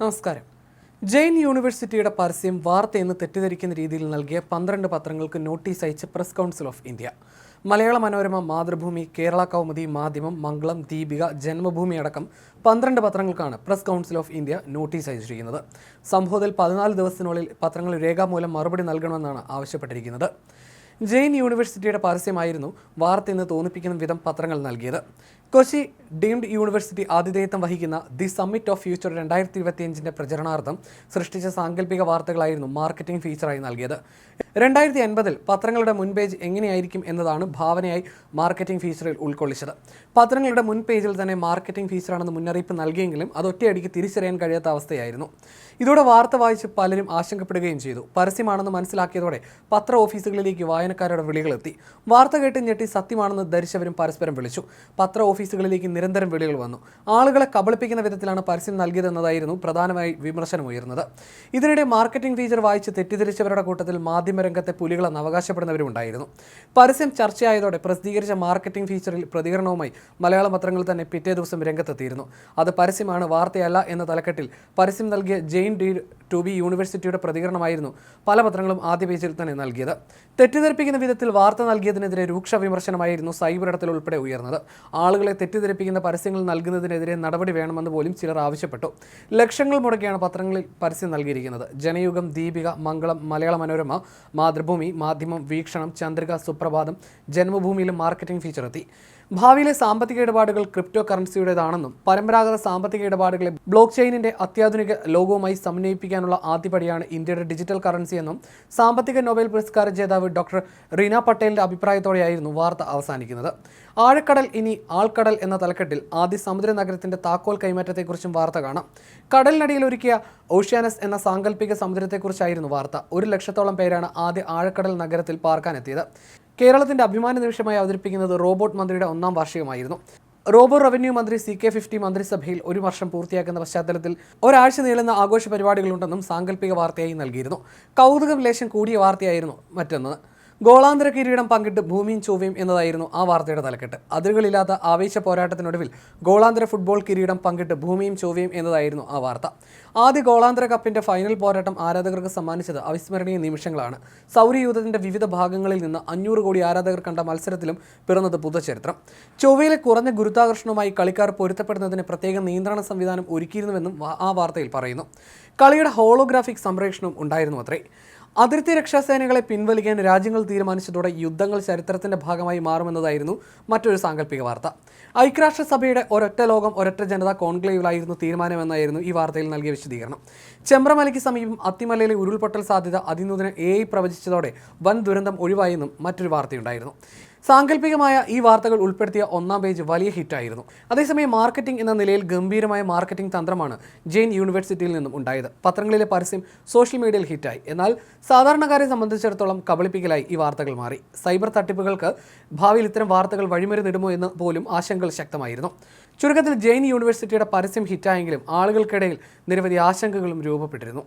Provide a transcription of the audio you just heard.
നമസ്കാരം. ജെയിൻ യൂണിവേഴ്സിറ്റിയുടെ പരസ്യം വാർത്തയെന്ന് തെറ്റിദ്ധരിക്കുന്ന രീതിയിൽ നൽകിയ പന്ത്രണ്ട് പത്രങ്ങൾക്ക് നോട്ടീസ് അയച്ച് press council of India. Malayala Manorama Mathrubhumi Kerala Kaumudi മാധ്യമം മംഗളം ദീപിക ജന്മഭൂമി അടക്കം പന്ത്രണ്ട് പത്രങ്ങൾക്കാണ് press council of India notice അയച്ചിരിക്കുന്നത്. സംഭവത്തിൽ പതിനാല് ദിവസത്തിനുള്ളിൽ പത്രങ്ങൾ രേഖാമൂലം മറുപടി നൽകണമെന്നാണ് ആവശ്യപ്പെട്ടിരിക്കുന്നത്. ജെയിൻ യൂണിവേഴ്സിറ്റിയുടെ പരസ്യമായിരുന്നു വാർത്തയെന്ന് തോന്നിപ്പിക്കുന്ന വിധം പത്രങ്ങൾ നൽകിയത്. കൊച്ചി ഡീംഡ് യൂണിവേഴ്സിറ്റി ആതിഥേയത്വം വഹിക്കുന്ന ദി സമ്മിറ്റ് ഓഫ് ഫ്യൂച്ചർ രണ്ടായിരത്തി ഇരുപത്തിയഞ്ചിന്റെ പ്രചരണാർത്ഥം സൃഷ്ടിച്ച സാങ്കല്പിക വാർത്തകളായിരുന്നു മാർക്കറ്റിംഗ് ഫീച്ചറായി നൽകിയത്. രണ്ടായിരത്തി അൻപതിൽ പത്രങ്ങളുടെ മുൻപേജ് എങ്ങനെയായിരിക്കും എന്നതാണ് ഭാവനയായി മാർക്കറ്റിംഗ് ഫീച്ചറിൽ ഉൾക്കൊള്ളിച്ചത്. പത്രങ്ങളുടെ മുൻപേജിൽ തന്നെ മാർക്കറ്റിംഗ് ഫീച്ചറാണെന്ന് മുന്നറിയിപ്പ് നൽകിയെങ്കിലും അത് ഒറ്റയടിക്ക് തിരിച്ചറിയാൻ കഴിയാത്ത അവസ്ഥയായിരുന്നു. ഇതോടെ വാർത്ത വായിച്ച് പലരും ആശങ്കപ്പെടുകയും ചെയ്തു. പരസ്യമാണെന്ന് മനസ്സിലാക്കിയതോടെ പത്ര ഓഫീസുകളിലേക്ക് വായനക്കാരുടെ വിളികളെത്തി. വാർത്ത കേട്ട് ഞെട്ടി സത്യമാണെന്ന് ധരിച്ചവരും പരസ്പരം വിളിച്ചു. പത്ര ഓഫീസുകളിലേക്ക് നിരന്തരം വിളികൾ വന്നു. ആളുകളെ കബളിപ്പിക്കുന്ന വിധത്തിലാണ് പരസ്യം നൽകിയതെന്നതായിരുന്നു പ്രധാനമായി വിമർശനം ഉയർന്നത് ഇതിനിടെ മാർക്കറ്റിംഗ് ഫീച്ചർ വായിച്ച് തെറ്റിദ്ധരിച്ചവരുടെ കൂട്ടത്തിൽ മാധ്യമരംഗത്തെ പുലികളെന്ന് അവകാശപ്പെടുന്നവരും ഉണ്ടായിരുന്നു പരസ്യം ചർച്ചയായതോടെ പ്രസിദ്ധീകരിച്ച മാർക്കറ്റിംഗ് ഫീച്ചറിൽ പ്രതികരണവുമായി മലയാള പത്രങ്ങൾ തന്നെ പിറ്റേ ദിവസം രംഗത്തെത്തിയിരുന്നു. അത് പരസ്യമാണ് വാർത്തയല്ല എന്ന തലക്കെട്ടിൽ പരസ്യം നൽകിയ ജെയിൻ ഡി ടു ബി യൂണിവേഴ്സിറ്റിയുടെ പ്രതികരണമായിരുന്നു പല പത്രങ്ങളും ആദ്യ പേജിൽ തന്നെ നൽകിയത്. തെറ്റിദ്ധരിപ്പിക്കുന്ന വിധത്തിൽ വാർത്ത നൽകിയതിനെതിരെ രൂക്ഷ വിമർശനമായിരുന്നു സൈബർ ഇടത്തിൽ ഉൾപ്പെടെ ഉയർന്നത്. ആളുകളെ തെറ്റിദ്ധരിപ്പിക്കുന്ന പരസ്യങ്ങൾ നൽകുന്നതിനെതിരെ നടപടി വേണമെന്ന് പോലും ചിലർ ആവശ്യപ്പെട്ടു. ലക്ഷങ്ങൾ മുടക്കിയാണ് പത്രങ്ങളിൽ പരസ്യം നൽകിയിരിക്കുന്നത്. ജനയുഗം ദീപിക മംഗളം മലയാള മനോരമ മാതൃഭൂമി മാധ്യമം വീക്ഷണം ചന്ദ്രിക സുപ്രഭാതം ജന്മഭൂമിയിലും മാർക്കറ്റിംഗ് ഫീച്ചർ എത്തി. ഭാവിയിലെ സാമ്പത്തിക ഇടപാടുകൾ ക്രിപ്റ്റോ കറൻസിയുടേതാണെന്നും പരമ്പരാഗത സാമ്പത്തിക ഇടപാടുകളെ ബ്ലോക്ക് ചെയിനിന്റെ അത്യാധുനിക ലോകവുമായി സമന്വയിപ്പിക്കാനുള്ള ആദ്യപടിയാണ് ഇന്ത്യയുടെ ഡിജിറ്റൽ കറൻസി എന്നും സാമ്പത്തിക നോബൽ പുരസ്കാര ജേതാവ് ഡോക്ടർ റീന പട്ടേലിന്റെ അഭിപ്രായത്തോടെയായിരുന്നു വാർത്ത അവസാനിക്കുന്നത്. ആഴക്കടൽ ഇനി ആൾക്കടൽ എന്ന തലക്കെട്ടിൽ ആദ്യ സമുദ്ര നഗരത്തിന്റെ താക്കോൽ കൈമാറ്റത്തെക്കുറിച്ചും വാർത്ത കാണാം. കടലിനടിയിൽ ഒരുക്കിയ ഓഷ്യാനസ് എന്ന സാങ്കല്പിക സമുദ്രത്തെക്കുറിച്ചായിരുന്നു വാർത്ത. ഒരു ലക്ഷത്തോളം പേരാണ് ആദ്യ ആഴക്കടൽ നഗരത്തിൽ പാർക്കാനെത്തിയത് കേരളത്തിന്റെ അഭിമാന നിമിഷമായി അവതരിപ്പിക്കുന്നത് റോബോട്ട് മന്ത്രിയുടെ ഒന്നാം വാർഷികമായിരുന്നു. റോബോ റവന്യൂ മന്ത്രി സി കെ ഫിഫ്റ്റി മന്ത്രിസഭയിൽ ഒരു വർഷം പൂർത്തിയാക്കുന്ന പശ്ചാത്തലത്തിൽ ഒരാഴ്ച നീളുന്ന ആഘോഷ പരിപാടികളുണ്ടെന്നും സാങ്കല്പിക വാർത്തയായി നൽകിയിരുന്നു. കൗതുകം ലേശം കൂടിയ വാർത്തയായിരുന്നു മറ്റൊന്ന്. ഗോളാന്തര കിരീടം പങ്കിട്ട് ഭൂമിയും ചൊവ്വയും എന്നതായിരുന്നു ആ വാർത്തയുടെ തലക്കെട്ട്. അതിരുകളില്ലാത്ത ആവേശ പോരാട്ടത്തിനൊടുവിൽ ഗോളാന്തര ഫുട്ബോൾ കിരീടം പങ്കിട്ട് ഭൂമിയും ചൊവ്വയും എന്നതായിരുന്നു ആ വാർത്ത. ആദ്യ ഗോളാന്തര കപ്പിന്റെ ഫൈനൽ പോരാട്ടം ആരാധകർക്ക് സമ്മാനിച്ചത് അവിസ്മരണീയ നിമിഷങ്ങളാണ്. സൗരയൂഥത്തിന്റെ വിവിധ ഭാഗങ്ങളിൽ നിന്ന് അഞ്ഞൂറ് കോടി ആരാധകർ കണ്ട മത്സരത്തിലും പിറന്നത് പുതുചരിത്രം. ചൊവ്വയിലെ കുറഞ്ഞ ഗുരുത്വാകർഷണവുമായി കളിക്കാർ പൊരുത്തപ്പെടുന്നതിന് പ്രത്യേക നിയന്ത്രണ സംവിധാനം ഒരുക്കിയിരുന്നുവെന്നും ആ വാർത്തയിൽ പറയുന്നു. കളിയുടെ ഹോളോഗ്രാഫിക് സംപ്രേഷണവും ഉണ്ടായിരുന്നു അത്രേ അതിർത്തി രക്ഷാസേനകളെ പിൻവലിക്കാൻ രാജ്യങ്ങൾ തീരുമാനിച്ചതോടെ യുദ്ധങ്ങൾ ചരിത്രത്തിന്റെ ഭാഗമായി മാറുമെന്നതായിരുന്നു മറ്റൊരു സാങ്കല്പിക വാർത്ത. ഐക്യരാഷ്ട്രസഭയുടെ ഒരൊറ്റ ലോകം ഒരൊറ്റ ജനത കോൺക്ലേവിലായിരുന്നു തീരുമാനമെന്നായിരുന്നു ഈ വാർത്തയിൽ നൽകിയ വിശദീകരണം. ചെമ്പ്രമലയ്ക്ക് സമീപം അത്തിമലയിലെ ഉരുൾപൊട്ടൽ സാധ്യത അതിനൂതന എ പ്രവചിച്ചതോടെ വൻ ദുരന്തം ഒഴിവായെന്നും മറ്റൊരു വാർത്തയുണ്ടായിരുന്നു. സാങ്കല്പികമായ ഈ വാർത്തകൾ ഉൾപ്പെടുത്തിയ ഒന്നാം പേജ് വലിയ ഹിറ്റായിരുന്നു. അതേസമയം മാർക്കറ്റിംഗ് എന്ന നിലയിൽ ഗംഭീരമായ മാർക്കറ്റിംഗ് തന്ത്രമാണ് ജെയിൻ യൂണിവേഴ്സിറ്റിയിൽ നിന്നും ഉണ്ടായത്. പത്രങ്ങളിലെ പരസ്യം സോഷ്യൽ മീഡിയയിൽ ഹിറ്റായി. എന്നാൽ സാധാരണക്കാരെ സംബന്ധിച്ചിടത്തോളം കബളിപ്പിക്കലായി ഈ വാർത്തകൾ മാറി. സൈബർ തട്ടിപ്പുകൾക്ക് ഭാവിയിൽ ഇത്തരം വാർത്തകൾ വഴിമരുന്നിടുമോ എന്ന് പോലും ആശങ്കകൾ ശക്തമായിരുന്നു. ചുരുക്കത്തിൽ ജെയിൻ യൂണിവേഴ്സിറ്റിയുടെ പരസ്യം ഹിറ്റായെങ്കിലും ആളുകൾക്കിടയിൽ നിരവധി ആശങ്കകളും രൂപപ്പെട്ടിരുന്നു.